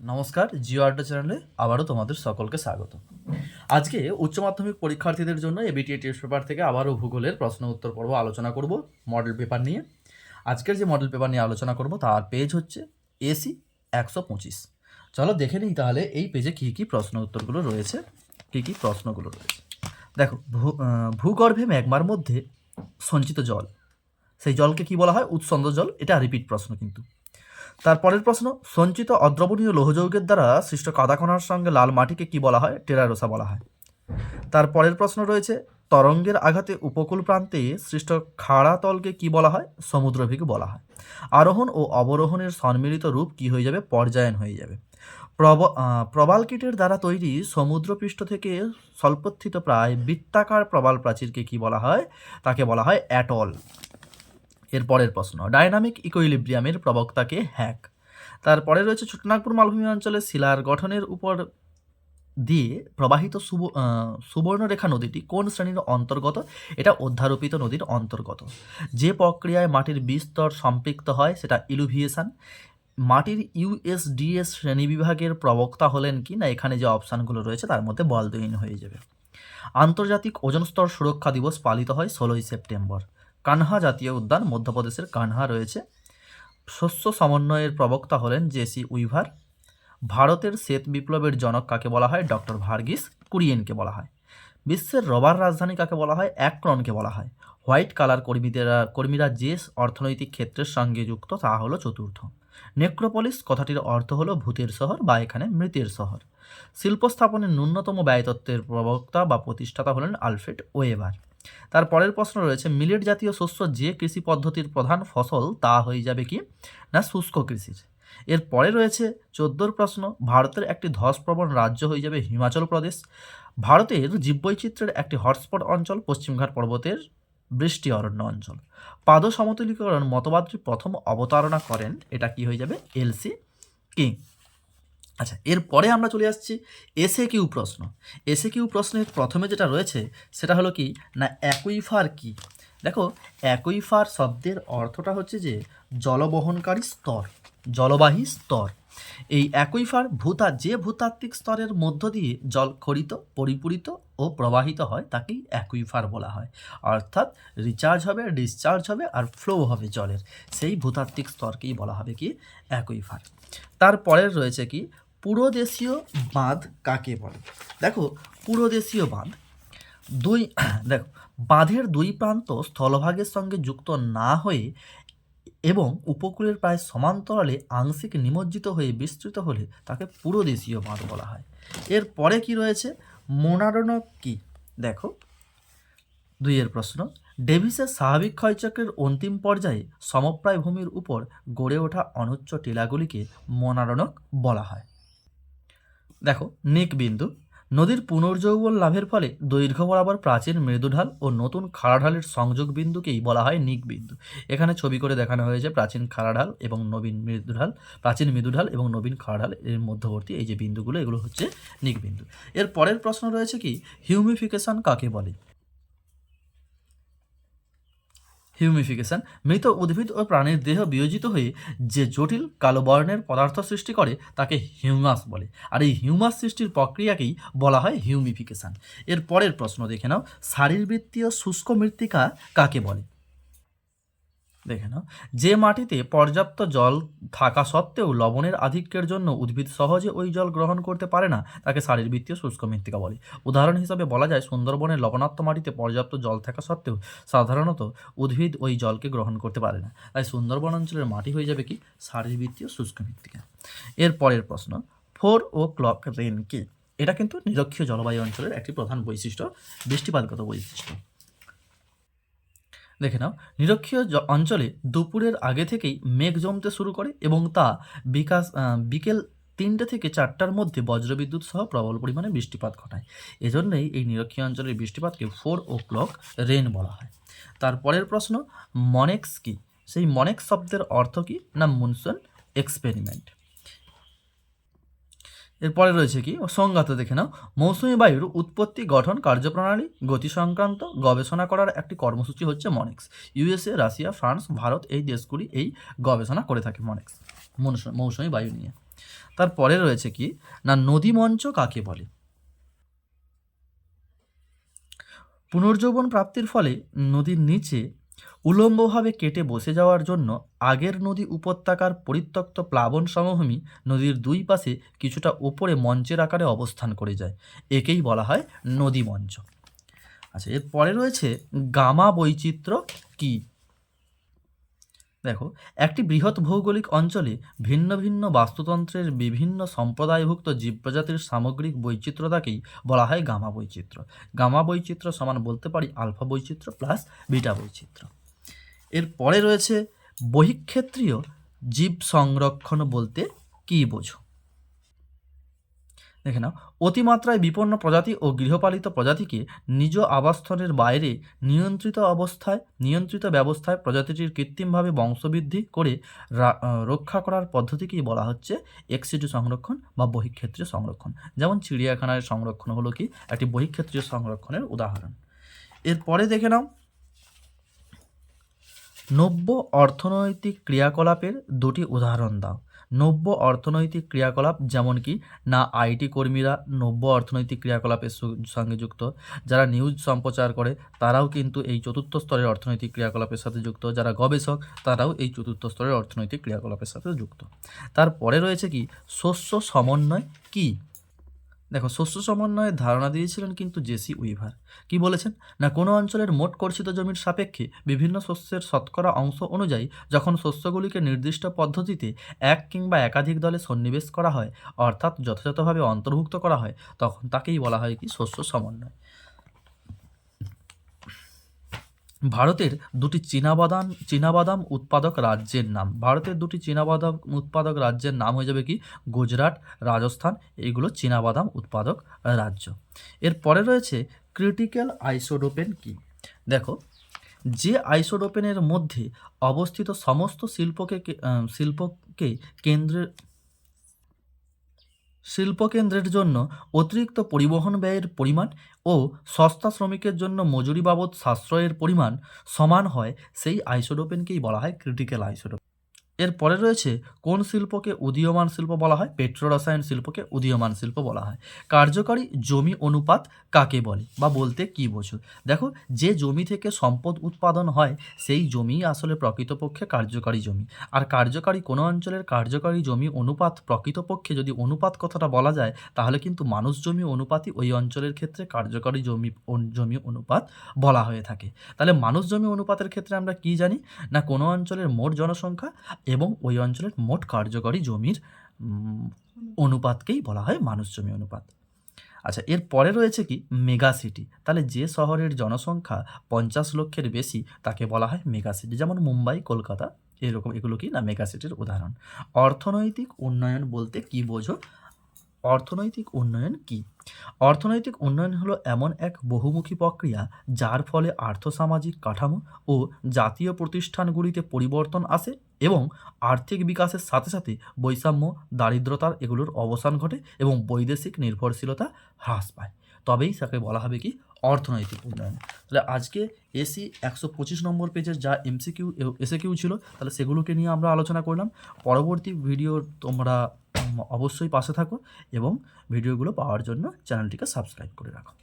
নমস্কার, জিও আড্ডা চ্যানেলে আবারও তোমাদের সকলকে স্বাগত। আজকে উচ্চ মাধ্যমিক পরীক্ষার্থীদের জন্য এবিটিএ টেস্ট পেপার থেকে আবারও ভূগোলের প্রশ্ন উত্তর পর্ব আলোচনা করব, মডেল পেপার নিয়ে। আজকের যে মডেল পেপার নিয়ে আলোচনা করব, তার পেজ হচ্ছে এসি একশো পঁচিশ। চলো দেখে নিই তাহলে এই পেজে কী কী প্রশ্ন উত্তরগুলো রয়েছে, কী কী প্রশ্নগুলো রয়েছে। দেখো, ভূ ভূগর্ভে ম্যাগমার মধ্যে সঞ্চিত জল, সেই জলকে কি বলা হয়? উৎসন্দ জল। এটা রিপিট প্রশ্ন কিন্তু। তারপরের প্রশ্ন, সঞ্চিত অদ্রবণীয় লৌহযৌগের দ্বারা সৃষ্ট কাদাকণার সঙ্গে লাল মাটিকে কি বলা হয়? টেরারোসা বলা হয়। তারপরের প্রশ্ন রয়েছে, তরঙ্গের আঘাতে উপকূল প্রান্তে সৃষ্ট খাড়া তলকে কি বলা হয়? সমুদ্রভিক বলা হয়। আরোহণ ও অবরোহণের সম্মিলিত রূপ কি হয়ে যাবে? পর্যায়ন হয়ে যাবে। প্রব প্রবাল কীটের দ্বারা তৈরি সমুদ্রপৃষ্ঠ থেকে স্বল্পথিত প্রায় বৃত্তাকার প্রবাল প্রাচীরকে কি বলা হয়? তাকে বলা হয় অ্যাটল। এর পরের প্রশ্ন, ডাইনামিক ইকুইলিব্রিয়ামের প্রবক্তাকে হ্যাক। তারপরে রয়েছে ছোটনাগপুর মালভূমি অঞ্চলে শিলার গঠনের উপর দিয়ে প্রবাহিত সুব সুবর্ণরেখা নদীটি কোন শ্রেণির অন্তর্গত? এটা অধ্যারোপিত নদীর অন্তর্গত। যে প্রক্রিয়ায় মাটির বিস্তর সম্পৃক্ত হয়, সেটা ইলুভিয়েশন। মাটির ইউএসডিএস শ্রেণীবিভাগের প্রবক্তা হলেন কি না, এখানে যে অপশানগুলো রয়েছে, তার মধ্যে বলদহীন হয়ে যাবে। আন্তর্জাতিক ওজন স্তর সুরক্ষা দিবস পালিত হয় ষোলোই সেপ্টেম্বর। কানহা জাতীয় উদ্যান, মধ্যপ্রদেশের কানহা রয়েছে। শস্য সমন্বয়ের প্রবক্তা হলেন জেসি উইভার। ভারতের শ্বেত বিপ্লবের জনক কাকে বলা হয়? ডক্টর ভার্গিস কুরিয়েনকে বলা হয়। বিশ্বের রবার রাজধানী কাকে বলা হয়? অ্যাক্রনকে বলা হয়। হোয়াইট কালার কর্মীদেরা, কর্মীরা যে অর্থনৈতিক ক্ষেত্রের সঙ্গে যুক্ত, তা হলো চতুর্থ। নেক্রোপলিস কথাটির অর্থ হলো ভূতের শহর বা এখানে মৃতের শহর। শিল্প স্থাপনের ন্যূনতম ব্যয়তত্ত্বের প্রবক্তা বা প্রতিষ্ঠাতা হলেন আলফ্রেড ওয়েবার। তার পরের প্রশ্ন রয়েছে, মিলেট জাতীয় শস্য যে কৃষি পদ্ধতির প্রধান ফসল, তা হয়ে যাবে কি? না, শুষ্ক কৃষির। এর পরে রয়েছে, চোদ্দোর প্রশ্ন, ভারতের একটি ধসপ্রবণ রাজ্য হয়ে যাবে হিমাচল প্রদেশ। ভারতের জীববৈচিত্র্যের একটি হটস্পট অঞ্চল, পশ্চিমঘাট পর্বতের বৃষ্টি অরণ্য অঞ্চল। পাদ সমতুলীকরণ মতবাদটি প্রথম অবতারণা করেন, এটা কি হয়ে যাবে? LC king. আচ্ছা এরপরে আমরা চলে আসছি এসে কিউ প্রশ্ন। এসে কিউ প্রশ্নের প্রথমে যেটা রয়েছে, সেটা হলো কি? না, অ্যাকুইফার কি? দেখো, অ্যাকুইফার শব্দের অর্থটা হচ্ছে যে জলবহনকারী স্তর, জলবাহী স্তর। এই অ্যাকুইফার ভূতা, যে ভূতাত্ত্বিক স্তরের মধ্য দিয়ে জল খরিত, পরিপূরিত ও প্রবাহিত হয়, তাকেই অ্যাকুইফার বলা হয়। অর্থাৎ রিচার্জ হবে ডিসচার্জ হবে আর ফ্লো হবে জলের। সেই ভূতাত্ত্বিক স্তরকেই বলা হবে কি? অ্যাকুইফার। তারপরের রয়েছে কি? পুরোদেশীয় বাঁধ কাকে বলে? দেখো পুরোদেশীয় বাঁধ দুই, দেখো, বাঁধের দুই প্রান্ত স্থলভাগের সঙ্গে যুক্ত না হয়ে এবং উপকূলের প্রায় সমান্তরালে আংশিক নিমজ্জিত হয়ে বিস্তৃত হলে তাকে পুরোদেশীয় বাঁধ বলা হয়। এর পরে কি রয়েছে? মোনারণক কি? দেখো, দুইয়ের প্রশ্ন। ডেভিসের স্বাভাবিক ক্ষয়চক্রের অন্তিম পর্যায়ে সমপ্রায় ভূমির উপর গড়ে ওঠা অনুচ্চ টিলাগুলিকে মোনারণক বলা হয়। দেখো, নিক বিন্দু। নদীর পুনর্যৌবন লাভের ফলে দৈর্ঘ্য বরাবর প্রাচীন মৃদুঢাল ও নতুন খাড়াঢালের সংযোগ বিন্দুকেই বলা হয় নিক বিন্দু। এখানে ছবি করে দেখানো হয়েছে প্রাচীন খাড়াঢাল এবং নবীন মৃদুঢাল, প্রাচীন মৃদুঢাল এবং নবীন খাড়াঢাল এর মধ্যবর্তী এই যে বিন্দুগুলো, এগুলো হচ্ছে নিক বিন্দু। এর পরের প্রশ্ন রয়েছে কি? হিউমিফিকেশন কাকে বলে? হিউমিফিকেশন মৃত উদ্ভিদ ও প্রাণীর দেহ বিয়োজিত হয়ে যে জটিল কালো বর্ণের পদার্থ সৃষ্টি করে, তাকে হিউমাস বলে। আর এই হিউমাস সৃষ্টির প্রক্রিয়াকেই বলা হয় হিউমিফিকেশান এর পরের প্রশ্ন দেখে নাও, শারীরবৃত্তীয় শুষ্ক মৃত্তিকা কাকে বলে? দেখে নাও। যে মাটিতে পর্যাপ্ত জল থাকা সত্ত্বেও লবণের আধিক্যের জন্য উদ্ভিদ সহজে ওই জল গ্রহণ করতে পারে না, তাকে শারীরবৃত্তীয় শুষ্ক মৃত্তিকা বলে। উদাহরণ হিসাবে বলা যায় সুন্দরবনের লবণাক্ত মাটিতে পর্যাপ্ত জল থাকা সত্ত্বেও সাধারণত উদ্ভিদ ওই জলকে গ্রহণ করতে পারে না। তাই সুন্দরবন অঞ্চলের মাটি হয়ে যাবে কি? শারীরবৃত্তীয় শুষ্ক মৃত্তিকা। এর পরের প্রশ্ন, ফোর ও ক্লক রেন কি? এটা কিন্তু নিরক্ষীয় জলবায়ু অঞ্চলের একটি প্রধান বৈশিষ্ট্য, বৃষ্টিপাতগত বৈশিষ্ট্য। দেখে নাও। নিরক্ষীয় অঞ্চলে দুপুরের আগে থেকেই মেঘ জমতে শুরু করে এবং তা বিকাশ বিকেল তিনটে থেকে চারটার মধ্যে বজ্রবিদ্যুৎ সহ প্রবল পরিমাণে বৃষ্টিপাত ঘটায়। এজন্যই এই নিরক্ষীয় অঞ্চলের বৃষ্টিপাতকে ফোর ও ক্লক রেন বলা হয়। তারপরের প্রশ্ন মনেক্স কি? সেই মনেক্স শব্দের অর্থ কি না মুনসুন এক্সপেরিমেন্ট এরপরে রয়েছে কি? সংজ্ঞাতে দেখে নাও। মৌসুমী বায়ুর উৎপত্তি, গঠন, কার্যপ্রণালী, গতি সংক্রান্ত গবেষণা করার একটি কর্মসূচি হচ্ছে MONEX. USA, Russia, France, Bharat এই দেশগুলি এই গবেষণা করে থাকে মনেক্স। মৌসুমী বায়ু নিয়ে। তারপরে রয়েছে কি? না, নদী মঞ্চ কাকে বলে? পুনর্যৌবন প্রাপ্তির ফলে নদীর নিচে উলম্বভাবে কেটে বসে যাওয়ার জন্য আগের নদী উপত্যকার পরিত্যক্ত প্লাবন সমভূমি নদীর দুই পাশে কিছুটা ওপরে মঞ্চের আকারে অবস্থান করে যায়। একেই বলা হয় নদী মঞ্চ। আচ্ছা এরপরে রয়েছে গামা বৈচিত্র্য কি? দেখো, একটি বৃহৎ ভৌগোলিক অঞ্চলে ভিন্ন ভিন্ন বাস্তুতন্ত্রের বিভিন্ন সম্প্রদায়ভুক্ত জীব প্রজাতির সামগ্রিক বৈচিত্র্যতাকেই বলা হয় গামা বৈচিত্র্য। গামা বৈচিত্র্য সমান বলতে পারি আলফা বৈচিত্র্য প্লাস বিটা বৈচিত্র্য। এরপরে রয়েছে বহিক্ষেত্রীয় জীব সংরক্ষণ বলতে কী বোঝো? দেখে নাও। অতিমাত্রায় বিপন্ন প্রজাতি ও গৃহপালিত প্রজাতিকে নিজ আবাসস্থলের বাইরে নিয়ন্ত্রিত অবস্থায়, নিয়ন্ত্রিত ব্যবস্থায় প্রজাতিটির কৃত্রিমভাবে বংশবৃদ্ধি করে রক্ষা করার পদ্ধতিকেই বলা হচ্ছে এক্সিটু সংরক্ষণ বা বহিক্ষেত্রীয় সংরক্ষণ। যেমন চিড়িয়াখানার সংরক্ষণ হলো কি? একটি বহিক্ষেত্রীয় সংরক্ষণের উদাহরণ। এরপরে দেখে নাও নব্য অর্থনৈতিক ক্রিয়াকলাপের দুটি উদাহরণ দাও। নব্য অর্থনৈতিক ক্রিয়াকলাপ যেমন কি, না আইটি কর্মীরা নব্য অর্থনৈতিক ক্রিয়াকলাপের সঙ্গে যুক্ত, যারা নিউজ সম্প্রচার করে, তারাও কিন্তু এই চতুর্থ স্তরের অর্থনৈতিক ক্রিয়াকলাপের সাথে যুক্ত। যারা গবেষক, তারাও এই চতুর্থ স্তরের অর্থনৈতিক ক্রিয়াকলাপের সাথে যুক্ত। তারপরে রয়েছে কি, শস্য সমন্বয় কি? দেখো শস্য সমন্বয়ের ধারণা দিয়েছিলেন কিন্তু জেসি উইভার। কি বলেছেন? না, কোনো অঞ্চলের মোট কর্ষিত জমির সাপেক্ষে বিভিন্ন শস্যের শতকরা অংশ অনুযায়ী যখন শস্যগুলিকে নির্দিষ্ট পদ্ধতিতে এক কিংবা একাধিক দলে সন্নিবেশ করা হয়, অর্থাৎ যথাযথভাবে অন্তর্ভুক্ত করা হয়, তখন তাকেই বলা হয় কি শস্য সমন্বয়। ভারতের দুটি চীনাবাদাম চীনাবাদাম উৎপাদক রাজ্যের নাম। ভারতের দুটি চীনাবাদাম উৎপাদক রাজ্যের নাম হয়ে যাবে কি? গুজরাট, রাজস্থান এইগুলো চীনাবাদাম উৎপাদক রাজ্য। এরপরে রয়েছে ক্রিটিক্যাল আইসোডোপেন কি? দেখো, যে আইসোডোপেনের মধ্যে অবস্থিত সমস্ত শিল্পকে শিল্পকে কেন্দ্রের শিল্পকেন্দ্রের জন্য অতিরিক্ত পরিবহন ব্যয়ের পরিমাণ ও সস্তা শ্রমিকের জন্য মজুরি বাবদ সাশ্রয়ের পরিমাণ সমান হয়, সেই আইসোডোপেনকেই বলা হয় ক্রিটিক্যাল আইসোডোপেন এরপরে রয়েছে কোন শিল্পকে উদীয়মান শিল্প বলা হয়? পেট্রোরসায়ন শিল্পকে উদীয়মান শিল্প বলা হয়। কার্যকারী জমি অনুপাত কাকে বলে বা বলতে কি বোঝো? দেখো, যে জমি থেকে সম্পদ উৎপাদন হয়, সেই জমিই আসলে প্রকৃতপক্ষে কার্যকারী জমি। আর কার্যকারী কোনো অঞ্চলের কার্যকারী জমি অনুপাত প্রকৃতপক্ষে যদি অনুপাত কথাটা বলা যায়, তাহলে কিন্তু মানুষ জমি অনুপাতই ওই অঞ্চলের ক্ষেত্রে কার্যকারী জমি জমি অনুপাত বলা হয়ে থাকে। তাহলে মানুষ জমি অনুপাতের ক্ষেত্রে আমরা কি জানি? না কোনো অঞ্চলের মোট জনসংখ্যা এবং ওই অঞ্চলের মোট কার্যকরী জমির অনুপাতকেই বলা হয় মানুষ জমি অনুপাত। আচ্ছা এর পরে রয়েছে কি? Mega city. তাহলে যে শহরের জনসংখ্যা পঞ্চাশ লক্ষের বেশি, তাকে বলা হয় মেগা সিটি। যেমন মুম্বাই, কলকাতা, এরকম এগুলো কি? না, মেগা সিটির উদাহরণ। অর্থনৈতিক উন্নয়ন বলতে কি বোঝো? অর্থনৈতিক উন্নয়ন কি? অর্থনৈতিক উন্নয়ন হলো এমন এক বহুমুখী প্রক্রিয়া যার ফলে আর্থসামাজিক কাঠামো ও জাতীয় প্রতিষ্ঠানগুলিতে পরিবর্তন আসে এবং আর্থিক বিকাশের সাথে সাথে বৈষম্য, দারিদ্রতার এগুলোর অবসান ঘটে এবং বৈদেশিক নির্ভরশীলতা হ্রাস পায়। তবেই তাকে বলা হবে কি? অর্থনৈতিক উন্নয়ন। তাহলে আজকে এসি একশো পঁচিশ নম্বর পেজের যা এমসিকিউ এসে কিউ ছিল, তাহলে সেগুলোকে নিয়ে আমরা আলোচনা করলাম। পরবর্তী ভিডিও তোমরা অবশ্যই পাশে থাকো এবং ভিডিওগুলো পাওয়ার জন্য চ্যানেলটিকে সাবস্ক্রাইব করে রাখো